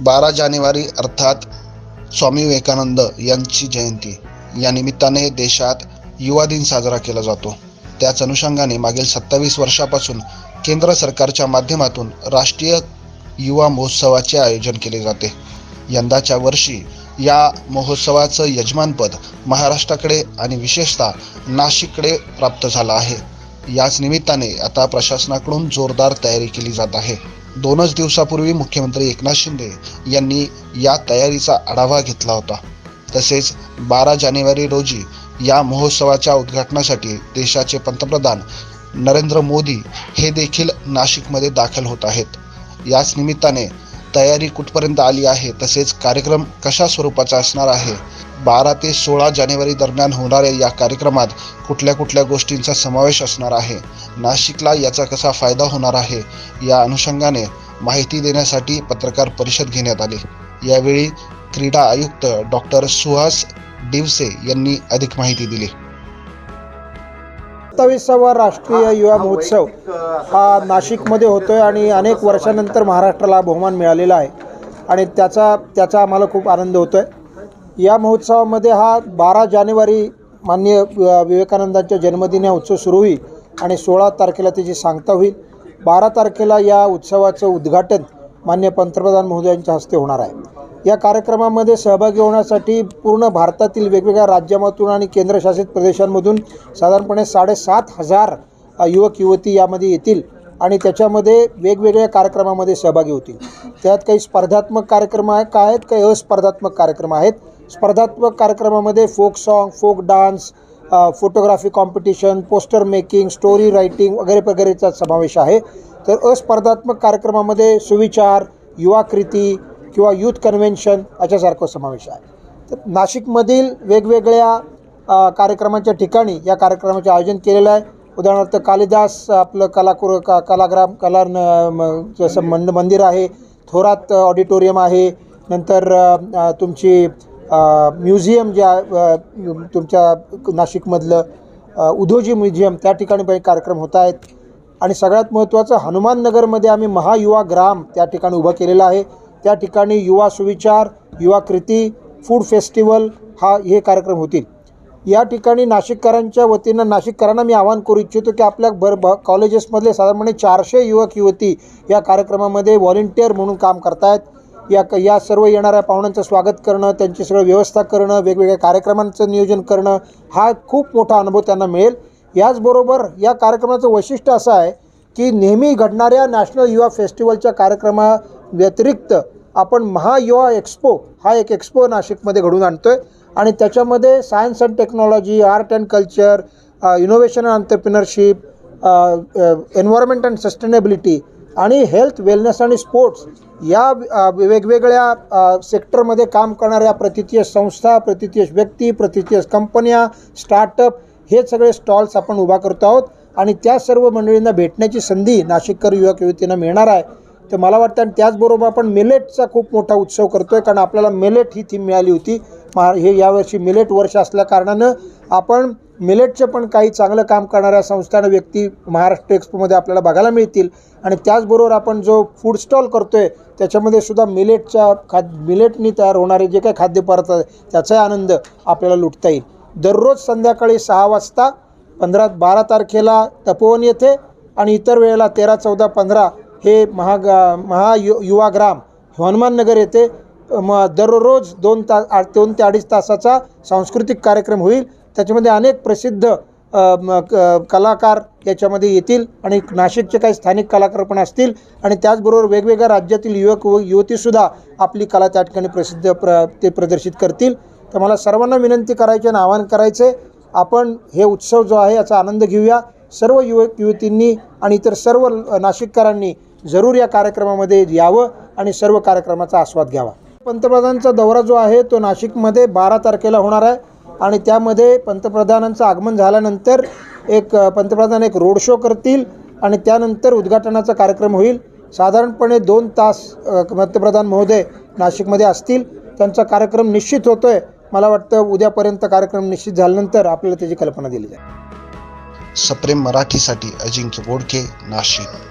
बारा जानेवारी अर्थात स्वामी विवेकानंद यांची जयंती. या निमित्ताने देशात युवा दिन साजरा केला जातो. त्याच अनुषंगाने मागील सत्तावीस वर्षापासून केंद्र सरकारच्या माध्यमातून राष्ट्रीय युवा महोत्सवाचे आयोजन केले जाते. यंदाच्या वर्षी या महोत्सवाचं यजमानपद महाराष्ट्राकडे आणि विशेषतः नाशिककडे प्राप्त झालं आहे. याच निमित्ताने आता प्रशासनाकडून जोरदार तयारी केली जात आहे. दोनच दिवसापूर्वी मुख्यमंत्री एकनाथ शिंदे यांनी या तयारीचा आढावा घेतला होता. तसेच बारा जानेवारी रोजी या महोत्सवाच्या उद्घाटनासाठी देशाचे पंतप्रधान नरेंद्र मोदी हे देखील नाशिकमध्ये दाखल होत आहेत. याच निमित्ताने तयारी कुठपर्यंत आली आहे तसेच कार्यक्रम कशा स्वरूपाचा असणार आहे बारा ते सोळा जानेवारी दरम्यान होणाऱ्या या कार्यक्रमात कुठल्या कुठल्या गोष्टींचा समावेश असणार आहे? नाशिकला याचा कसा फायदा होणार आहे? या अनुषंगाने माहिती देण्यासाठी पत्रकार परिषद घेण्यात आली. यावेळी क्रीडा आयुक्त डॉक्टर सुहास डिवसे यांनी अधिक माहिती दिली. सत्तावीसावा राष्ट्रीय युवा महोत्सव हा नाशिकमध्ये होतो आहे आणि अनेक वर्षानंतर महाराष्ट्राला बहुमान मिळालेला आहे. आणि त्याचा त्याचा आम्हाला खूप आनंद होतो आहे या महोत्सवामध्ये हा बारा जानेवारी माननीय विवेकानंदांच्या जन्मदिनी हा उत्सव सुरू होईल आणि सोळा तारखेला त्याची सांगता होईल. बारा तारखेला या उत्सवाचं उद्घाटन मान्य पंतप्रधान महोदयांच्या हस्ते होणार आहे. या कार्यक्रमामध्ये सहभागी होण्यासाठी पूर्ण भारतातील वेगवेगळ्या राज्यामधून आणि केंद्रशासित प्रदेशांमधून साधारणपणे साडेसात हजार युवक युवती यामध्ये येतील. आणि त्याच्यामध्ये वेगवेगळ्या कार्यक्रमामध्ये सहभागी होतील. त्यात काही स्पर्धात्मक कार्यक्रम आहे काय आहेत? काही अस्पर्धात्मक कार्यक्रम आहेत. स्पर्धात्मक कार्यक्रमामध्ये folk song folk dance photography competition poster making story writing वगैरे वगैरेचा समावेश आहे. तर अस्पर्धात्मक कार्यक्रमामध्ये सुविचार युवा कृती किंवा युथ कन्व्हेन्शन याच्यासारखं समावेश आहे. तर नाशिकमधील वेगवेगळ्या कार्यक्रमाच्या ठिकाणी या कार्यक्रमाचे आयोजन केलेलं आहे. उदाहरणार्थ कालिदास आपलं कलाकुर का कलाग्राम कला न- म- जसं मंड मंदिर आहे थोरात ऑडिटोरियम आहे नंतर तुमची म्युझियम ज्या तुमच्या नाशिकमधलं उधोजी म्युझियम त्या ठिकाणी काही कार्यक्रम होत आहेत. आणि सगळ्यात महत्त्वाचं हनुमान नगरमध्ये आम्ही महायुवा ग्राम त्या ठिकाणी उभं केलेलं आहे. त्या ठिकाणी युवा सुविचार युवा कृती फूड फेस्टिवल हा हे कार्यक्रम होतील. या ठिकाणी नाशिककरांच्या वतीनं नाशिककरांना मी आवाहन करू इच्छितो की आपल्या बर ब कॉलेजेसमधले साधारणपणे चारशे युवक युवती या कार्यक्रमामध्ये व्हॉलेंटिअर म्हणून काम करतायत. या क या सर्व येणाऱ्या पाहुण्यांचं स्वागत करणं त्यांची सगळं व्यवस्था करणं वेगवेगळ्या कार्यक्रमांचं नियोजन करणं हा खूप मोठा अनुभव त्यांना मिळेल. याचबरोबर या कार्यक्रमाचं वैशिष्ट्य असं आहे की नेहमी घडणाऱ्या नॅशनल युवा फेस्टिवलच्या कार्यक्रमा व्यतिरिक्त आपण महायुवा एक्स्पो हा एक एक्स्पो नाशिकमध्ये घडून आणतो आहे आणि त्याच्यामध्ये science and technology art and culture innovation and entrepreneurship environment and sustainability आणि हेल्थ वेलनेस आणि स्पोर्ट्स या uh, वेगवेगळ्या uh, सेक्टरमध्ये काम करणाऱ्या प्रतितीय संस्था प्रतितीय व्यक्ती प्रतितीय कंपन्या स्टार्टअप हे सगळे स्टॉल्स आपण उभा करतो आहोत. आणि त्या सर्व मंडळींना भेटण्याची संधी नाशिककर युवक युवतींना मिळणार आहे. तर मला वाटतं आणि त्याचबरोबर आपण मिलेटचा खूप मोठा उत्सव करतो आहे कारण आपल्याला मिलेट ही थीम मिळाली होती. महा हे यावर्षी मिलेट वर्ष असल्याकारणानं आपण मिलेटचं पण काही चांगलं काम करणाऱ्या संस्थानं व्यक्ती महाराष्ट्र एक्सपोमध्ये आपल्याला बघायला मिळतील. आणि त्याचबरोबर आपण जो फूड स्टॉल करतो आहे त्याच्यामध्ये सुद्धा मिलेटच्या खाद मिलेटनी तयार होणारे जे काही खाद्यपदार्थ त्याचाही आनंद आपल्याला लुटता येईल. दररोज संध्याकाळी सहा वाजता पंधरा बारा तारखेला तपोवन येथे आणि इतर वेळेला तेरा चौदा पंधरा हे महागा महा यु युवाग्राम हनुमाननगर येथे म दररोज दोन तास आ दोन ते अडीच तासाचा सांस्कृतिक कार्यक्रम होईल. त्याच्यामध्ये अनेक प्रसिद्ध म, क- कलाकार याच्यामध्ये येतील आणि नाशिकचे काही स्थानिक कलाकार पण असतील. आणि त्याचबरोबर वेगवेगळ्या राज्यातील युवक व युवतीसुद्धा आपली कला त्या ठिकाणी प्रसिद्ध प्र ते प्रदर्शित करतील. तर मला सर्वांना विनंती करायची आणि आवाहन करायचे आपण हे उत्सव जो आहे याचा आनंद घेऊया. सर्व युवक युवतींनी आणि इतर सर्व नाशिककरांनी जरूर या कार्यक्रमामध्ये यावं आणि सर्व कार्यक्रमाचा आस्वाद घ्यावा. पंतप्रधानांचा दौरा जो आहे तो नाशिकमध्ये बारा तारखेला होणार आहे आणि त्यामध्ये पंतप्रधानांचं आगमन झाल्यानंतर एक पंतप्रधान एक रोड शो करतील आणि त्यानंतर उद्घाटनाचा कार्यक्रम होईल. साधारणपणे दोन तास पंतप्रधान महोदय नाशिकमध्ये असतील. त्यांचा कार्यक्रम निश्चित होतो आहे मला वाटतं उद्यापर्यंत कार्यक्रम निश्चित झाल्यानंतर आपल्याला त्याची कल्पना दिली जाईल. सप्रेम मराठीसाठी अजिंक्य बोडके नाशिक.